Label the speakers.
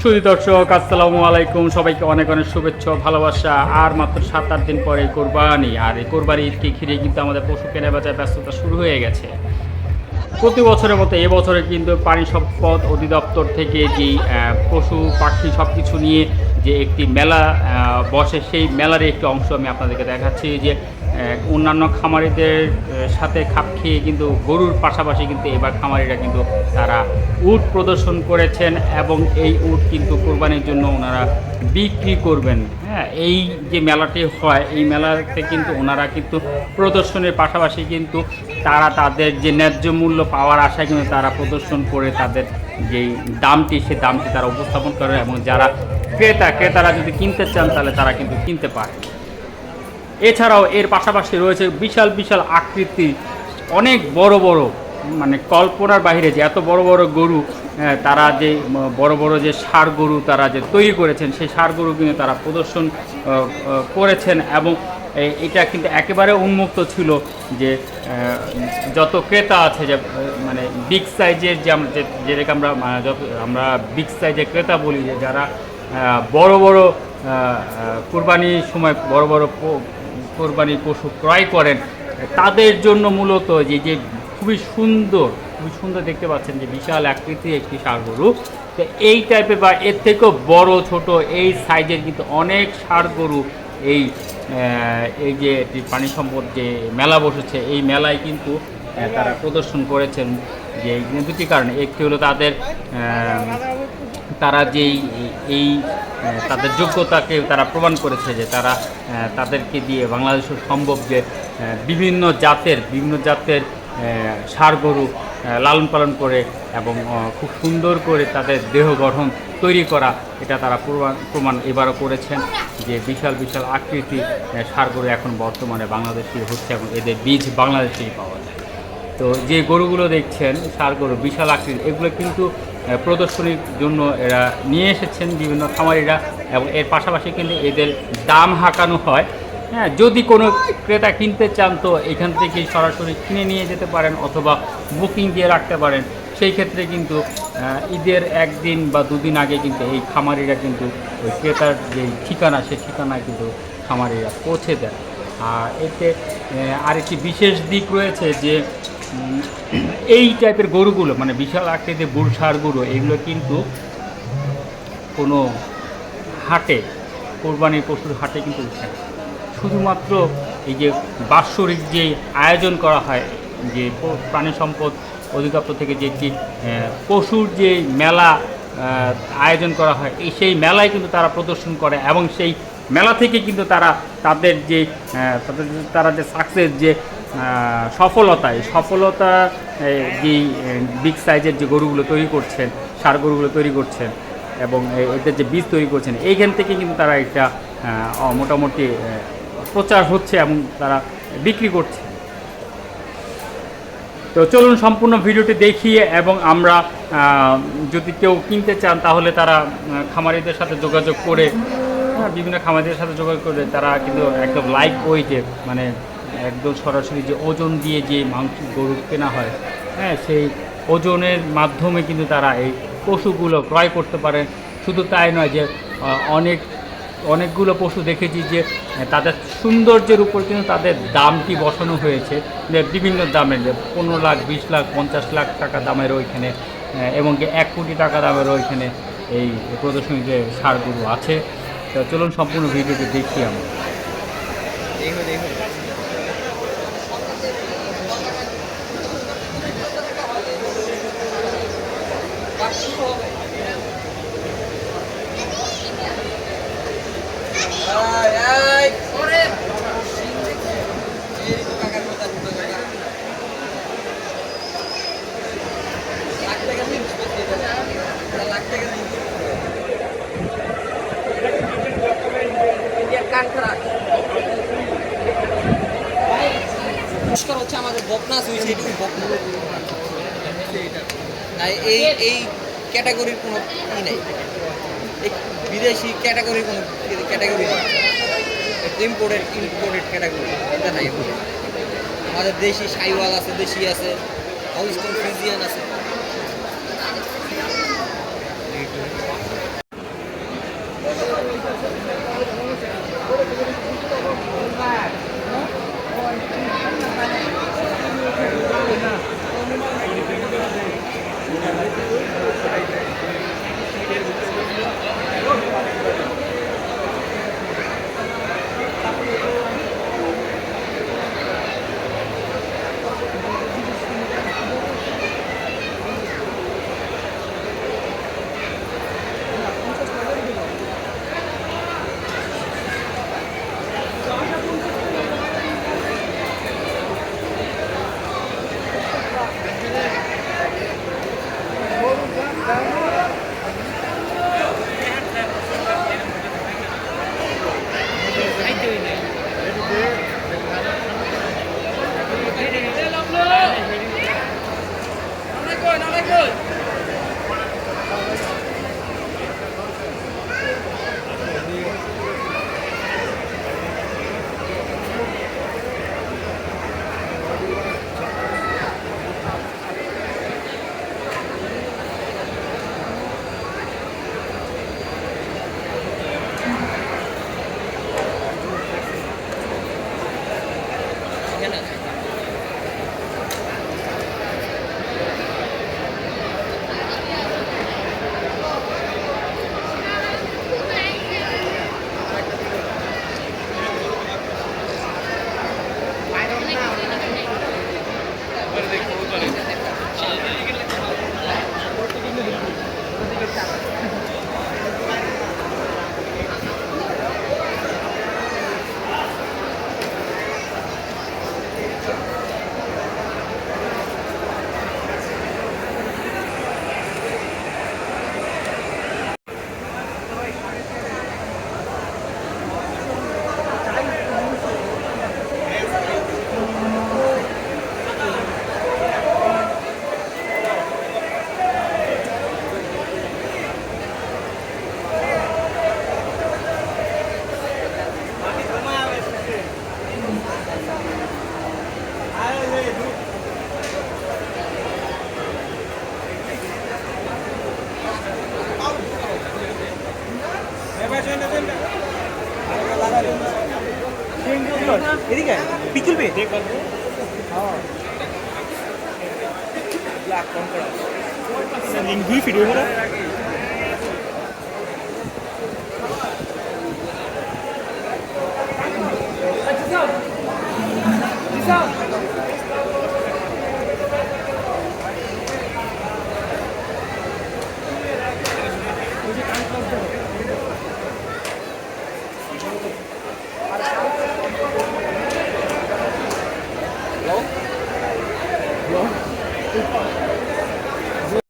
Speaker 1: সুদী দর্শক, আসসালামু আলাইকুম। সবাইকে অনেক অনেক শুভেচ্ছা ভালোবাসা। আর মাত্র সাত আট দিন পরে কোরবানি। আর এই কোরবানি ঈদকে ঘিরে কিন্তু আমাদের পশু কেনা বেচার ব্যস্ততা শুরু হয়ে গেছে। প্রতি বছরের মতো এবছরে কিন্তু পানি সম্পদ অধিদপ্তর থেকে যে পশু, পাখি সব কিছু নিয়ে যে একটি মেলা বসে, সেই মেলার একটি অংশ আমি আপনাদেরকে দেখাচ্ছি। যে অন্যান্য খামারিদের সাথে খাপ খেয়ে কিন্তু গরুর পাশাপাশি কিন্তু এবার খামারিরা কিন্তু তারা উট প্রদর্শন করেছেন এবং এই উট কিন্তু কোরবানির জন্য ওনারা বিক্রি করবেন। হ্যাঁ এই যে মেলাটি হয়, এই মেলাতে কিন্তু ওনারা কিন্তু প্রদর্শনের পাশাপাশি কিন্তু তারা তাদের যে ন্যায্য মূল্য পাওয়ার আশায় কিন্তু তারা প্রদর্শন করে তাদের যেই দামটি, সে দামটি তারা উপস্থাপন করে এবং যারা ক্রেতা, ক্রেতারা যদি কিনতে চান তাহলে তারা কিন্তু কিনতে পারে। এছাড়াও এর পাশাপাশি রয়েছে বিশাল বিশাল আকৃতি, অনেক বড় বড় মানে কল্পনার বাইরে যে এত বড় বড় গরু তারা যে বড় বড় যে ষাড় গরু তারা যে তৈরি করেছেন, সেই সার গরু কিন্তু তারা প্রদর্শন করেছেন এবং এটা কিন্তু একেবারে উন্মুক্ত ছিল যে যত ক্রেতা আছে যে মানে বিগ সাইজের যে আমরা যেটাকে আমরা যত, আমরা বিগ সাইজের ক্রেতা বলি, যে যারা বড় বড় কুরবানির সময় বড় বড় কোরবানির পশু ক্রয় করেন। তাদের জন্য মূলত যে যে খুবই সুন্দর খুবই সুন্দর দেখতে পাচ্ছেন যে বিশাল আকৃতির একটি ষাঁড় গরু। তো এই টাইপের বা এর থেকেও বড়, ছোট এই সাইজের কিন্তু অনেক ষাঁড় গরু এই এই যে একটি প্রাণী সম্পদ যে মেলা বসেছে, এই মেলায় কিন্তু তারা প্রদর্শন করেছেন যে দুটি কারণে। একটি হলো তাদের তারা যেই এই তাদের যোগ্যতাকে তারা প্রমাণ করেছে যে তারা তাদেরকে দিয়ে বাংলাদেশের সম্ভব যে বিভিন্ন জাতের বিভিন্ন জাতের ষাড় গরু লালন পালন করে এবং খুব সুন্দর করে তাদের দেহ গঠন তৈরি করা, এটা তারা প্রমাণ প্রমাণ এবারও করেছেন যে বিশাল বিশাল আকৃতি ষাড় গরু এখন বর্তমানে বাংলাদেশে হচ্ছে এবং এদের বীজ বাংলাদেশেই পাওয়া যায়। তো যে গরুগুলো দেখছেন সার গরু বিশাল আকৃতি এগুলো কিন্তু প্রদর্শনীর জন্য এরা নিয়ে এসেছেন বিভিন্ন খামারিরা এবং এর পাশাপাশি কিন্তু এদের দাম হাঁকানো হয়। হ্যাঁ যদি কোনো ক্রেতা কিনতে চান তো এখান থেকে সরাসরি কিনে নিয়ে যেতে পারেন অথবা বুকিং দিয়ে রাখতে পারেন। সেই ক্ষেত্রে কিন্তু ঈদের একদিন বা দুদিন আগে কিন্তু এই খামারিরা কিন্তু ওই ক্রেতার যে ঠিকানা সেই ঠিকানায় কিন্তু খামারিরা পৌঁছে দেয় আর এতে আরেকটি বিশেষ দিক রয়েছে যে এই টাইপের গরুগুলো মানে বিশাল আকৃতির বুড়সার গরু, এগুলো কিন্তু কোনো হাটে, কোরবানির পশুর হাটে কিন্তু উঠে না। শুধুমাত্র এই যে বাৎসরিক যে আয়োজন করা হয়, যে প্রাণী সম্পদ অধিদপ্তর থেকে যে যে পশুর যে মেলা আয়োজন করা হয়, এই সেই মেলায় কিন্তু তারা প্রদর্শন করে এবং সেই মেলা থেকে কিন্তু তারা তাদের যে তাদের তারা যে সাকসেস যে আহ, সফলতা যে বিগ সাইজের যে গরুগুলো তৈরি করছেন সার গরুগুলো তৈরি করছেন এবং এদের যে বীজ তৈরি করছেন এইখান থেকে কিন্তু তারা একটা মোটামুটি প্রচার হচ্ছে এবং তারা বিক্রি করছে। তো চলুন সম্পূর্ণ ভিডিওটি দেখিয়ে এবং আমরা যদি কেউ কিনতে চান তাহলে তারা খামারিদের সাথে যোগাযোগ করে হ্যাঁ, বিভিন্ন খামারিদের সাথে যোগাযোগ করে তারা কিন্তু একদম লাইভ ওয়েটে মানে একদম সরাসরি যে ওজন দিয়ে যে মাংস গরু কেনা হয় হ্যাঁ সেই ওজনের মাধ্যমে কিন্তু তারা এই পশুগুলো ক্রয় করতে পারে। শুধু তাই নয় যে অনেক, অনেকগুলো পশু দেখেছি যে তাদের সৌন্দর্যের উপর কিন্তু তাদের দামটি বসানো হয়েছে। বিভিন্ন দামের পনেরো লাখ, বিশ লাখ, পঞ্চাশ লাখ টাকা দামের ওইখানে এবং এক কোটি টাকা দামের ওইখানে এই প্রদর্শনীতে সারগুলো আছে। তো চলুন সম্পূর্ণ ভিডিওটি দেখি আমরা
Speaker 2: দেখো দেখো পুরস্কার হচ্ছে আমাদের বকনা এটুকু বকনা তাই এই এই ক্যাটাগরির কোনো ই নেই। বিদেশি ক্যাটাগরির কোনো ক্যাটাগরি নেই। ইম্পোর্টেড ইম্পোর্টেড ক্যাটাগরি এটা নাই আমাদের দেশি সাইওয়াল আছে, দেশি আছে হলস্টন ফ্রিজিয়ান আছে।
Speaker 3: এখানে
Speaker 2: এদিকে পিকুল বে লিঙ্ক দুই ভিডিও করে
Speaker 3: Hello?